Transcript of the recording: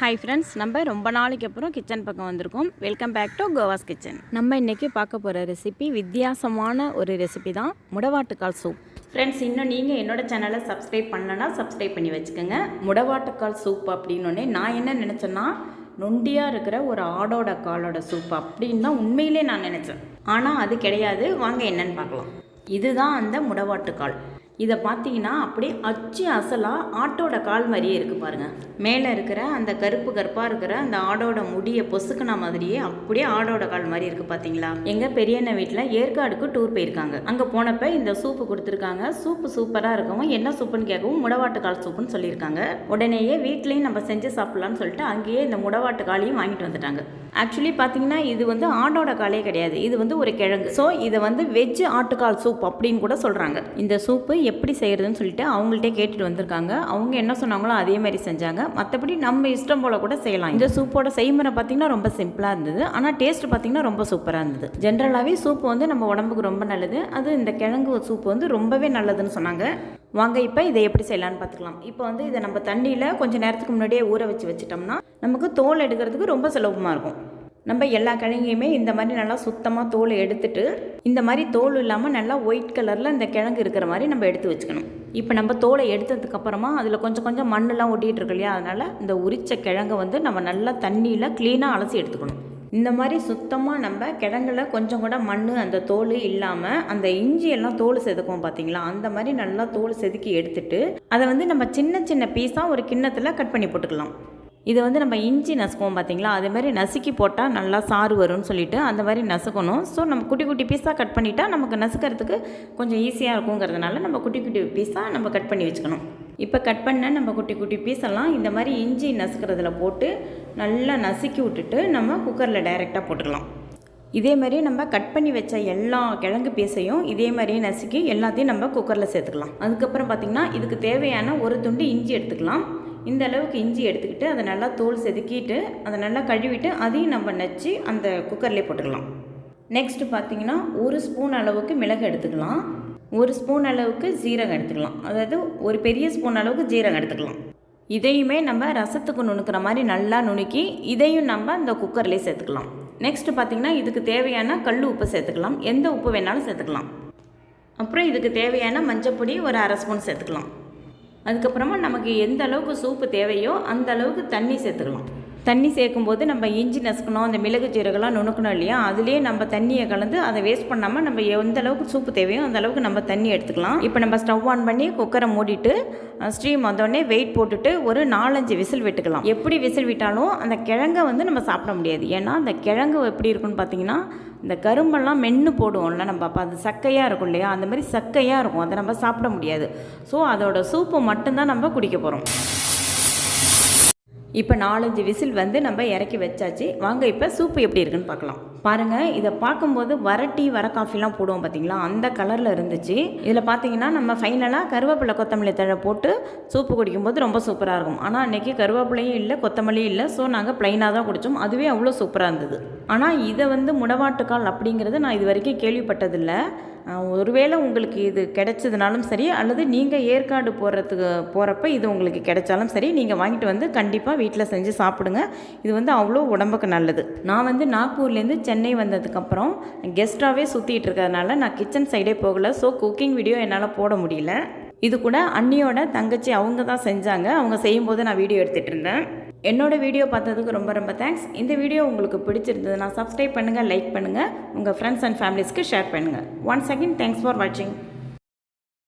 Hi friends நம்ம ரொம்ப நாளைக்கு அப்புறம் கிச்சன் பக்கம் வந்திருக்கோம். வெல்கம் பேக் டு கோவாஸ் கிச்சன் நம்ம இன்றைக்கி பார்க்க போகிற ரெசிபி வித்தியாசமான ஒரு ரெசிபி தான் முடவாட்டுக்கால் சூப் ஃப்ரெண்ட்ஸ் இன்னும் நீங்கள் என்னோடய சேனலை சப்ஸ்கிரைப் பண்ணலன்னா சப்ஸ்கிரைப் பண்ணி வச்சுக்கோங்க. முடவாட்டுக்கால் சூப் அப்படின்னோடனே நான் என்ன நினச்சேன்னா நொண்டியாக இருக்கிற ஒரு ஆடோட காலோட சூப் அப்படின்னு தான் உண்மையிலே நான் நினச்சேன். ஆனால் அது கிடையாது. வாங்க என்னன்னு பார்க்கலாம். இதுதான் அந்த முடவாட்டுக்கால். இதை பார்த்தீங்கன்னா அப்படியே அச்சு அசலாக ஆட்டோட கால் மாதிரியே இருக்குது பாருங்கள் மேலே இருக்கிற அந்த கருப்பு கருப்பாக இருக்கிற அந்த ஆடோட முடியை பொசுக்கின மாதிரியே அப்படியே ஆடோட கால் மாதிரி இருக்குது பார்த்தீங்களா எங்கள் பெரியண்ண வீட்டில் ஏற்காடுக்கு டூர் போயிருக்காங்க. அங்கே போனப்போ இந்த சூப்பு கொடுத்துருக்காங்க. சூப்பு சூப்பராக இருக்கவும் என்ன சூப்புன்னு கேட்கவும் முடவாட்டு கால் சூப்புன்னு சொல்லியிருக்காங்க. உடனேயே வீட்லேயும் நம்ம செஞ்சு சாப்பிட்லான்னு சொல்லிட்டு அங்கேயே இந்த முடவாட்டு காலையும் வாங்கிட்டு வந்துட்டாங்க. ஆக்சுவலி பார்த்தீங்கன்னா இது வந்து ஆடோட காலே கிடையாது. இது வந்து ஒரு கிழங்கு. ஸோ இதை வந்து வெஜ் ஆட்டுக்கால் சூப் அப்படின்னு கூட சொல்கிறாங்க இந்த சூப்பு எப்படி செய்கிறதுன்னு சொல்லிட்டு அவங்கள்ட்டே கேட்டுட்டு வந்திருக்காங்க. அவங்க என்ன சொன்னாங்களோ அதே மாதிரி செஞ்சாங்க. மற்றபடி நம்ம இஷ்டம் போல் கூட செய்யலாம். இந்த சூப்போட செய்முறை பார்த்தீங்கன்னா ரொம்ப சிம்பிளாக இருந்தது. ஆனால் டேஸ்ட் பார்த்தீங்கன்னா ரொம்ப சூப்பராக இருந்தது. ஜென்ரலாகவே சூப்பு வந்து நம்ம உடம்புக்கு ரொம்ப நல்லது. அது இந்த கிழங்கு சூப்பு வந்து ரொம்பவே நல்லதுன்னு சொன்னாங்க. வாங்க இப்போ இதை எப்படி செய்யலான்னு பார்த்துக்கலாம் இப்போ வந்து இதை நம்ம தண்ணியில் கொஞ்சம் நேரத்துக்கு முன்னாடியே ஊற வச்சு வச்சிட்டோம்னா நமக்கு தோல் எடுக்கிறதுக்கு ரொம்ப சுலபமாக இருக்கும். நம்ம எல்லா கிழங்கையுமே இந்த மாதிரி நல்லா சுத்தமாக தோல் எடுத்துட்டு இந்த மாதிரி தோல் இல்லாமல் நல்லா ஒயிட் கலரில் இந்த கிழங்கு இருக்கிற மாதிரி நம்ம எடுத்து வச்சுக்கணும். இப்போ நம்ம தோலை எடுத்ததுக்கப்புறமா அதில் கொஞ்சம் கொஞ்சம் மண்ணெல்லாம் ஒட்டிகிட்டு இருக்கு இல்லையா? அதனால் இந்த உரிச்ச கிழங்கை வந்து நம்ம நல்லா தண்ணியில் க்ளீனாக அலசி எடுத்துக்கணும். இந்த மாதிரி சுத்தமாக நம்ம கிழங்குல கொஞ்சம் கூட மண் அந்த தோல் இல்லாமல் அந்த இஞ்சி எல்லாம் தோல் செதுக்குவோம் பார்த்தீங்களா அந்த மாதிரி நல்லா தோல் செதுக்கி எடுத்துட்டு அதை வந்து நம்ம சின்ன சின்ன பீஸாக ஒரு கிண்ணத்தில் கட் பண்ணி போட்டுக்கலாம். இதை வந்து நம்ம இஞ்சி நசுக்குவோம் பார்த்தீங்களா அதே மாதிரி நசுக்கி போட்டால் நல்லா சாறு வரும்னு சொல்லிட்டு அந்த மாதிரி நசுக்கணும். ஸோ நம்ம குட்டி குட்டி பீஸாக கட் பண்ணிட்டா நமக்கு நசுக்கிறதுக்கு கொஞ்சம் ஈஸியாக இருக்குங்கிறதுனால நம்ம குட்டி குட்டி பீஸாக நம்ம கட் பண்ணி வச்சுக்கணும். இப்போ கட் பண்ண நம்ம குட்டி குட்டி பீஸெல்லாம் இந்த மாதிரி இஞ்சி நசுக்கிறதுல போட்டு நல்லா நசுக்கி விட்டுட்டு நம்ம குக்கரில் டைரெக்டாக போட்டுக்கலாம் இதே மாதிரி நம்ம கட் பண்ணி வச்ச எல்லா கிழங்கு பீஸையும் இதே மாதிரியே நசுக்கி எல்லாத்தையும் நம்ம குக்கரில் சேர்த்துக்கலாம். அதுக்கப்புறம் பார்த்திங்கன்னா இதுக்கு தேவையான ஒரு துண்டு இஞ்சி எடுத்துக்கலாம். இந்த அளவுக்கு இஞ்சி எடுத்துக்கிட்டு அதை நல்லா தோல் செதுக்கிட்டு அதை நல்லா கழுவிட்டு அதையும் நம்ம நச்சு அந்த குக்கர்லேயே போட்டுக்கலாம். நெக்ஸ்ட் பார்த்தீங்கன்னா ஒரு ஸ்பூன் அளவுக்கு மிளகு எடுத்துக்கலாம். ஒரு ஸ்பூன் அளவுக்கு ஜீரகம் எடுத்துக்கலாம். அதாவது ஒரு பெரிய ஸ்பூன் அளவுக்கு ஜீரகம் எடுத்துக்கலாம். இதையுமே நம்ம ரசத்துக்கு நுணுக்கிற மாதிரி நல்லா நுணுக்கி இதையும் நம்ம அந்த குக்கர்லேயே சேர்த்துக்கலாம். நெக்ஸ்ட் பார்த்திங்கன்னா இதுக்கு தேவையான கல் உப்பு சேர்த்துக்கலாம். எந்த உப்பு வேணாலும் சேர்த்துக்கலாம். அப்புறம் இதுக்கு தேவையான மஞ்சப்பொடி ஒரு அரை ஸ்பூன் சேர்த்துக்கலாம். அதுக்கப்புறமா நமக்கு எந்த அளவுக்கு சூப்பு தேவையோ அந்த அளவுக்கு தண்ணி சேர்த்துக்கலாம். தண்ணி சேர்க்கும்போது நம்ம இஞ்சி நசுக்கணும் அந்த மிளகு ஜீரகெல்லாம் நுணுக்கணும் இல்லையா? அதுலேயே நம்ம தண்ணியை கலந்து அதை வேஸ்ட் பண்ணாமல் நம்ம எந்த அளவுக்கு சூப்பு தேவையோ அந்த அளவுக்கு நம்ம தண்ணி எடுத்துக்கலாம். இப்போ நம்ம ஸ்டவ் ஆன் பண்ணி குக்கரை மூடிட்டு ஸ்டீம் வந்தோடனே வெயிட் போட்டுட்டு ஒரு நாலஞ்சு விசில் விட்டுக்கலாம். எப்படி விசில் விட்டாலும் அந்த கிழங்கை வந்து நம்ம சாப்பிட முடியாது. ஏன்னா அந்த கிழங்கு எப்படி இருக்குன்னு பார்த்தீங்கன்னா இந்த கரும்பெல்லாம் மென்று போடுவோம்ல நம்ம. அப்போ அது சக்கையாக இருக்கும் இல்லையா? அந்த மாதிரி சக்கையாக இருக்கும். அதை நம்ம சாப்பிட முடியாது. ஸோ அதோட சூப்பு மட்டும்தான் நம்ம குடிக்க போகிறோம் இப்போ நாலஞ்சு விசில் வந்து நம்ம இறக்கி வச்சாச்சு. வாங்க இப்போ சூப்பு எப்படி இருக்குன்னு பார்க்கலாம். பாருங்கள் இதை பார்க்கும்போது வர டீ வர காஃபிலாம் போடுவோம் பார்த்தீங்களா அந்த கலரில் இருந்துச்சு. இதில் பார்த்தீங்கன்னா நம்ம ஃபைனலாக கருவேப்பிலை கொத்தமல்லி தழை போட்டு சூப்பு குடிக்கும்போது ரொம்ப சூப்பராக இருக்கும். ஆனால் அன்றைக்கி கருவேப்பிலையும் இல்லை கொத்தமல்லியும் இல்லை ஸோ நாங்கள் ப்ளைனாக தான் குடித்தோம் அதுவே அவ்வளோ சூப்பராக இருந்தது. ஆனால் இதை வந்து முடவாட்டுக்கால் அப்படிங்கிறது நான் இது வரைக்கும் கேள்விப்பட்டதில்லை. ஒருவேளை உங்களுக்கு இது கிடைச்சதுனாலும் சரி அல்லது நீங்கள் ஏற்காடு போகிறதுக்கு போகிறப்ப இது உங்களுக்கு கிடைச்சாலும் சரி நீங்கள் வாங்கிட்டு வந்து கண்டிப்பாக வீட்டில் செஞ்சு சாப்பிடுங்க. இது வந்து அவ்வளோ உடம்புக்கு நல்லது. நான் வந்து நாக்பூர்லேருந்து சென்னை வந்ததுக்கப்புறம் கெஸ்ட்டாகவே சுற்றிட்டு இருக்கிறதுனால நான் கிச்சன் சைடே போகலை. ஸோ குக்கிங் வீடியோ என்னால் போட முடியல. இது கூட அண்ணியோட தங்கச்சி அவங்க தான் செஞ்சாங்க. அவங்க செய்யும்போது நான் வீடியோ எடுத்துகிட்டு இருந்தேன். என்னோட வீடியோ பார்த்ததுக்கு ரொம்ப ரொம்ப தேங்க்ஸ் இந்த வீடியோ உங்களுக்கு பிடிச்சிருந்ததுன்னா சப்ஸ்கிரைப் பண்ணுங்கள் லைக் பண்ணுங்கள் உங்கள் ஃப்ரெண்ட்ஸ் அண்ட் ஃபேமிலிஸ்க்கு ஷேர் பண்ணுங்கள் ஒன்ஸ் அகெயின் தேங்க்ஸ் ஃபார் வாட்சிங்